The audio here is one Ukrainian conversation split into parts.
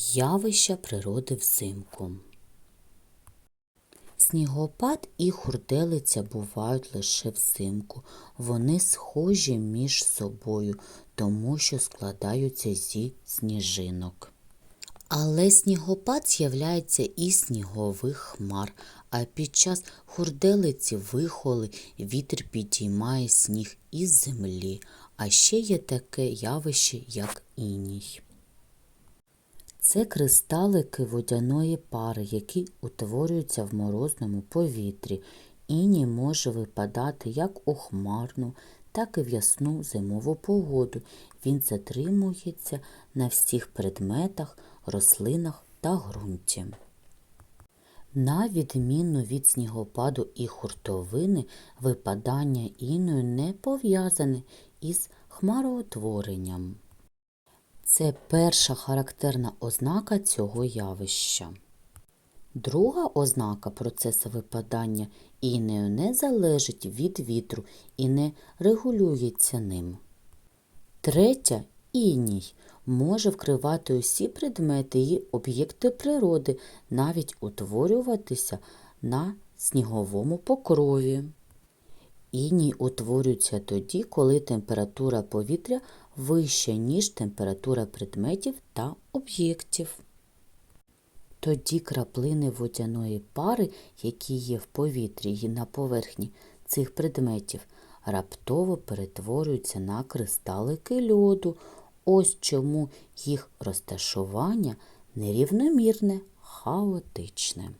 Явища природи взимку. Снігопад і хурделиця бувають лише взимку. Вони схожі між собою, тому що складаються зі сніжинок. Але снігопад з'являється із снігових хмар, а під час хурделиці вихоли вітер підіймає сніг із землі, а ще є таке явище, як іній. Це кристалики водяної пари, які утворюються в морозному повітрі. Іній може випадати як у хмарну, так і в ясну зимову погоду. Він затримується на всіх предметах, рослинах та ґрунті. На відміну від снігопаду і хуртовини, випадання іною не пов'язане із хмароутворенням. Це перша характерна ознака цього явища. Друга ознака процесу випадання інею не залежить від вітру і не регулюється ним. Третя іній може вкривати усі предмети і об'єкти природи, навіть утворюватися на сніговому покрові. Іній утворюється тоді, коли температура повітря вища, ніж температура предметів та об'єктів. Тоді краплини водяної пари, які є в повітрі і на поверхні цих предметів, раптово перетворюються на кристалики льоду. Ось чому їх розташування нерівномірне, хаотичне.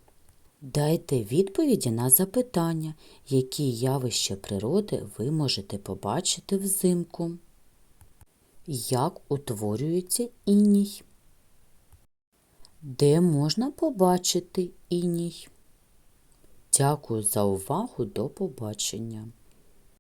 Дайте відповіді на запитання, які явища природи ви можете побачити взимку. Як утворюється іній? Де можна побачити іній? Дякую за увагу. До побачення.